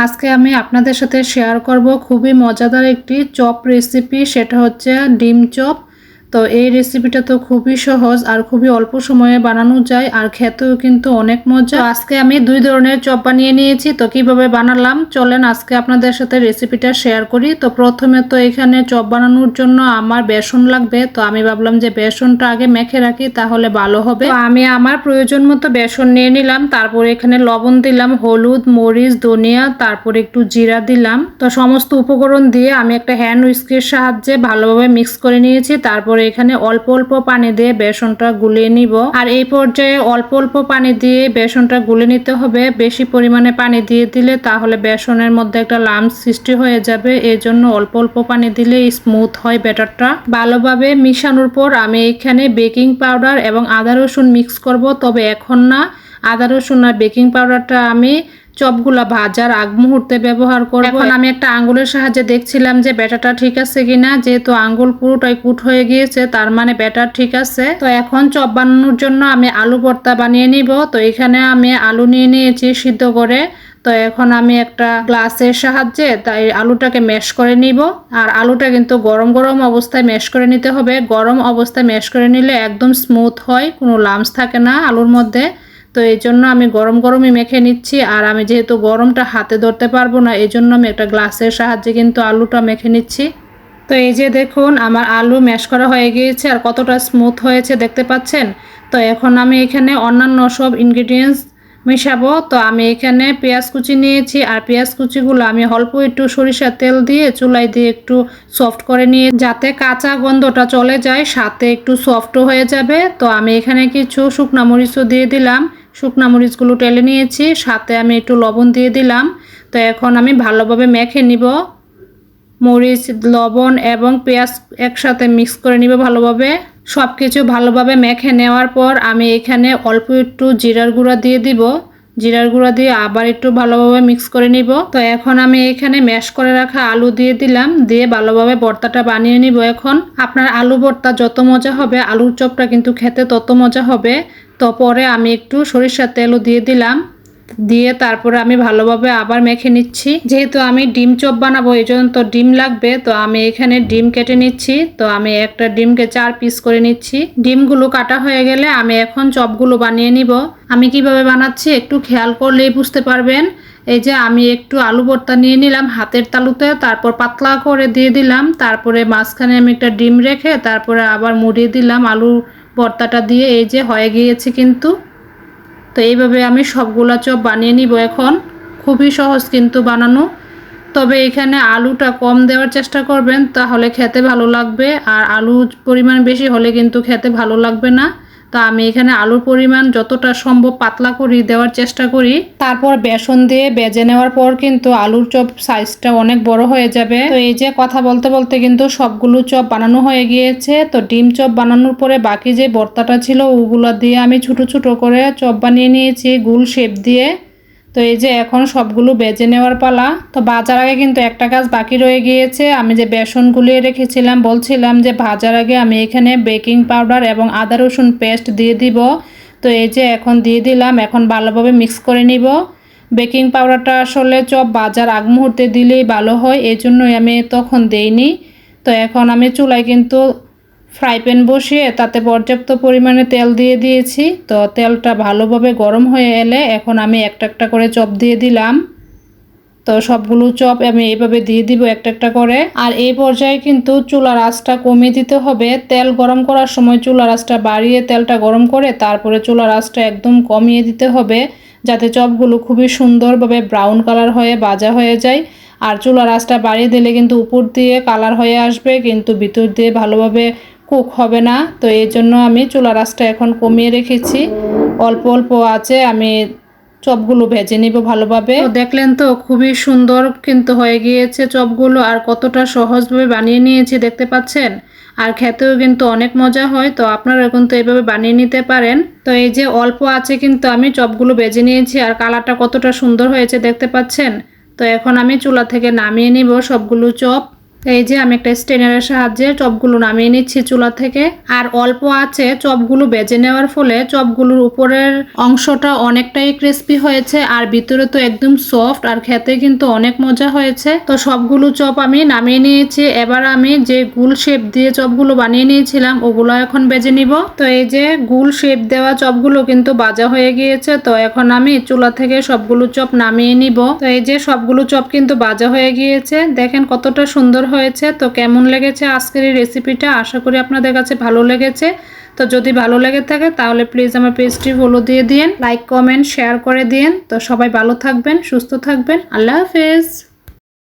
আজকে আমি আপনাদের সাথে শেয়ার করব। খুবই মজাদার একটি চপ রেসিপি সেটা হচ্ছে ডিম চপ। তো এই রেসিপিটা তো খুবই সহজ আর খুবই অল্প সময়ে বানানো যায় আর খেতেও কিন্তু অনেক মজা। আজকে আমি দুই ধরনের চপ বানিয়ে নিয়েছি। তো কীভাবে বানালাম? চলেন আজকে আপনাদের সাথে রেসিপিটা শেয়ার করি। তো প্রথমে তো এখানে চপ বানানোর জন্য আমার বেসন লাগবে। তো আমি ভাবলাম যে বেসনটা আগে মেখে রাখি, তাহলে ভালো হবে। আমি আমার প্রয়োজন মতো বেসন নিয়ে নিলাম। তারপরে এখানে লবণ দিলাম, হলুদ, মরিচ, ধনিয়া, তারপরে একটু জিরা দিলাম। তো সমস্ত উপকরণ দিয়ে আমি একটা হ্যান্ড উইস্কের সাহায্যে ভালোভাবে মিক্স করে নিয়েছি। তারপরে এখানে অল্প অল্প পানি দিয়ে বেসনটা গুলিয়ে নিব। আর এই পর্যায়ে অল্প অল্প পানি দিয়ে বেসনটা গুলে নিতে হবে। বেশি পরিমাণে পানি দিয়ে দিলে তাহলে বেসনের মধ্যে একটা লাম্প সৃষ্টি হয়ে যাবে। এই জন্য অল্প অল্প পানি দিলে স্মুথ হয় ব্যাটারটা। ভালোভাবে মিশানোর পর আমি এখানে বেকিং পাউডার এবং আদা রসুন মিক্স করব। তবে এখন না, আদা রসুন আর বেকিং পাউডারটা আমি চপগুলা ভাজার আগ মুহূর্তে ব্যবহার করব। এখন আমি একটা আঙ্গুলের সাহায্যে দেখছিলাম যে ব্যাটারটা ঠিক আছে কিনা যেহেতু আঙ্গুল পুরোটাই কুট হয়ে গিয়েছে তার মানে ব্যাটার ঠিক আছে। তো এখন চপ বানানোর জন্য আমি আলু ভর্তা বানিয়ে নিব। তো এখানে আমি আলু নিয়ে নিয়েছি সিদ্ধ করে। তো এখন আমি একটা গ্লাসের সাহায্যে তাই আলুটাকে ম্যাশ করে নিব। আর আলুটা কিন্তু গরম গরম অবস্থায় ম্যাশ করে নিতে হবে। গরম অবস্থায় ম্যাশ করে নিলে একদম স্মুথ হয় কোনো লামস থাকে না আলুর মধ্যে। তো এই জন্য আমি গরম গরমই মেখে নিচ্ছি। আর আমি যেহেতু গরমটা হাতে ধরতে পারব না, এই জন্য আমি একটা গ্লাসের সাহায্যে কিন্তু আলুটা মেখে নিচ্ছি। তো এই যে দেখুন, আমার আলু ম্যাশ করা হয়ে গিয়েছে আর কতটা স্মুথ হয়েছে দেখতে পাচ্ছেন? তো এখন আমি এখানে অন্যান্য সব ইনগ্রিডিয়েন্টস মিশাবো। তো আমি এখানে পেঁয়াজ কুচি নিয়েছি আর পেঁয়াজ কুচিগুলো আমি অল্প একটু সরিষার তেল দিয়ে চুলাই দিয়ে একটু সফট করে নিয়ে যাতে কাঁচা গন্ধটা চলে যায়, সাথে একটু সফটও হয়ে যাবে। তো আমি এখানে কিছু শুকনা মরিচও দিয়ে দিলাম। শুকনা মরিচগুলো টেলে নিয়েছি, সাথে আমি একটু লবণ দিয়ে দিলাম। তো এখন আমি ভালোভাবে মেখে নিব। মরিচ, লবণ এবং পেঁয়াজ একসাথে মিক্স করে নিব ভালোভাবে। সব কিছু ভালোভাবে মেখে নেওয়ার পর আমি এখানে অল্প একটু জিরার গুঁড়া দিয়ে দিব। জিরার গুঁড়া দিয়ে আবার একটু ভালোভাবে মিক্স করে নিব। তো এখন আমি এখানে ম্যাশ করে রাখা আলু দিয়ে দিলাম, দিয়ে ভালোভাবে ভর্তাটা বানিয়ে নিব এখন। আপনার আলু ভর্তা যত মজা হবে, আলুর চপটা কিন্তু খেতে তত মজা হবে। তো পরে আমি একটু সরিষার তেলও দিয়ে দিলাম। দিয়ে তারপরে আমি ভালোভাবে আবার মেখে নিচ্ছি। যেহেতু আমি ডিম চপ বানাবো, এই জন্য তো ডিম লাগবে, তো আমি এখানে ডিম কেটে নিচ্ছি। তো আমি একটা ডিমকে চার পিস করে নিচ্ছি। ডিমগুলো কাটা হয়ে গেলে আমি এখন চপগুলো বানিয়ে নিব। আমি কীভাবে বানাচ্ছি একটু খেয়াল করলেই বুঝতে পারবেন। এই যে আমি একটু আলু ভর্তা নিয়ে নিলাম হাতের তালুতে, তারপর পাতলা করে দিয়ে দিলাম। তারপরে মাঝখানে আমি একটা ডিম রেখে তারপরে আবার মুড়িয়ে দিলাম আলু ভর্তাটা দিয়ে। এই যে হয়ে গিয়েছে কিন্তু। তো এইভাবে আমি সবগুলা চপ বানিয়ে নিব এখন। খুবই সহজ কিন্তু বানানো। তবে এখানে আলুটা কম দেওয়ার চেষ্টা করবেন, তাহলে খেতে ভালো লাগবে। আর আলু পরিমাণ বেশি হলে কিন্তু খেতে ভালো লাগবে না। তো আমি এখানে আলুর পরিমাণ যতটা সম্ভব পাতলা করি, দেওয়ার চেষ্টা করি। তারপর বেসন দিয়ে বেজে নেওয়ার পর কিন্তু আলুর চপ সাইজটা অনেক বড় হয়ে যাবে। তো এই যে কথা বলতে বলতে কিন্তু সবগুলো চপ বানানো হয়ে গিয়েছে। তো ডিম চপ বানানোর পরে বাকি যে বর্তাটা ছিল, ওগুলো দিয়ে আমি ছোট ছোট করে চপ বানিয়ে নিয়েছি, গুল শেপ দিয়ে। তো এই যে এখন সবগুলো বেজে নেওয়ার পালা, তো বাজার আগে কিন্তু একটা কাজ বাকি রয়ে গিয়েছে। আমি যে বেসন গুলিয়ে রেখেছিলাম, বলছিলাম যে ভাজার আগে আমি এখানে বেকিং পাউডার এবং আদা রসুন পেস্ট দিয়ে দিব। তো এই যে এখন দিয়ে দিলাম, এখন ভালোভাবে মিক্স করে নিব। বেকিং পাউডারটা আসলে চপ বাজার আগ মুহূর্তে দিলেই ভালো হয় এই জন্যই আমি তখন দেইনি। তো এখন আমি চুলায় কিন্তু ফ্রাই প্যান বসিয়ে তাতে পর্যাপ্ত পরিমাণে তেল দিয়ে দিয়েছি। তো তেলটা ভালোভাবে গরম হয়ে এলে এখন আমি একটা একটা করে চপ দিয়ে দিলাম। তো সবগুলো চপ আমি এইভাবে দিয়ে দিব একটা একটা করে। আর এই পর্যায়ে কিন্তু চুলার আঁচটা কমিয়ে দিতে হবে। তেল গরম করার সময় চুলার আঁচটা বাড়িয়ে তেলটা গরম করে তারপরে চুলার আঁচটা একদম কমিয়ে দিতে হবে, যাতে চপগুলো খুবই সুন্দরভাবে ব্রাউন কালার হয়ে ভাজা হয়ে যায়। আর চুলার আঁচটা বাড়িয়ে দিলে কিন্তু উপর দিয়ে কালার হয়ে আসবে, কিন্তু ভিতর দিয়ে ভালোভাবে কুক হবে না, তো এই জন্য আমি চুলা রাসটা এখন কমিয়ে রেখেছি। অল্প অল্প আছে, আমি চপগুলো ভেজে নিব ভালোভাবে। দেখলেন তো, খুবই সুন্দর কিন্তু হয়ে গিয়েছে চপগুলো, আর কতটা সহজভাবে বানিয়ে নিয়েছি দেখতে পাচ্ছেন? আর খেতেও কিন্তু অনেক মজা হয়, তো আপনারা কিন্তু এভাবে বানিয়ে নিতে পারেন। তো এই যে অল্প আছে কিন্তু আমি চপগুলো বেজে নিয়েছি, আর কালারটা কতটা সুন্দর হয়েছে দেখতে পাচ্ছেন? তো এখন আমি চুলা থেকে নামিয়ে নিব সবগুলো চপ। এই যে আমি একটা স্টেনারের সাহায্যে চপগুলো নামিয়ে নিচ্ছি চুলা থেকে। আর অল্প আছে চপগুলো বেজে নেওয়ার ফলে চপগুলোর উপরের অংশটা অনেকটাই ক্রিস্পি হয়েছে আর ভিতরে তো একদম সফট আর খেতে কিন্তু অনেক মজা হয়েছে। তো সবগুলো চপ আমি নামিয়ে নিয়েছি। এবার আমি যে গুল শেপ দিয়ে চপগুলো বানিয়ে নিয়েছিলাম, ওগুলো এখন বেজে নিব। তো এই যে গুল শেপ দেওয়া চপগুলো কিন্তু বাজা হয়ে গিয়েছে। তো এখন আমি চুলা থেকে সবগুলো চপ নামিয়ে নিব। তো এই যে সবগুলো চপ কিন্তু বাজা হয়ে গিয়েছে। দেখেন কতটা সুন্দর হয়েছে। তো কেমন লেগেছে আজকের এই রেসিপিটা আশা করি আপনাদের কাছে ভালো লেগেছে। তো যদি ভালো লেগে থাকে, তাহলে প্লিজ আমার পেজটি ফলো দিয়ে দিন লাইক কমেন্ট শেয়ার করে দিন তো সবাই ভালো থাকবেন, সুস্থ থাকবেন। আল্লাহ হাফেজ।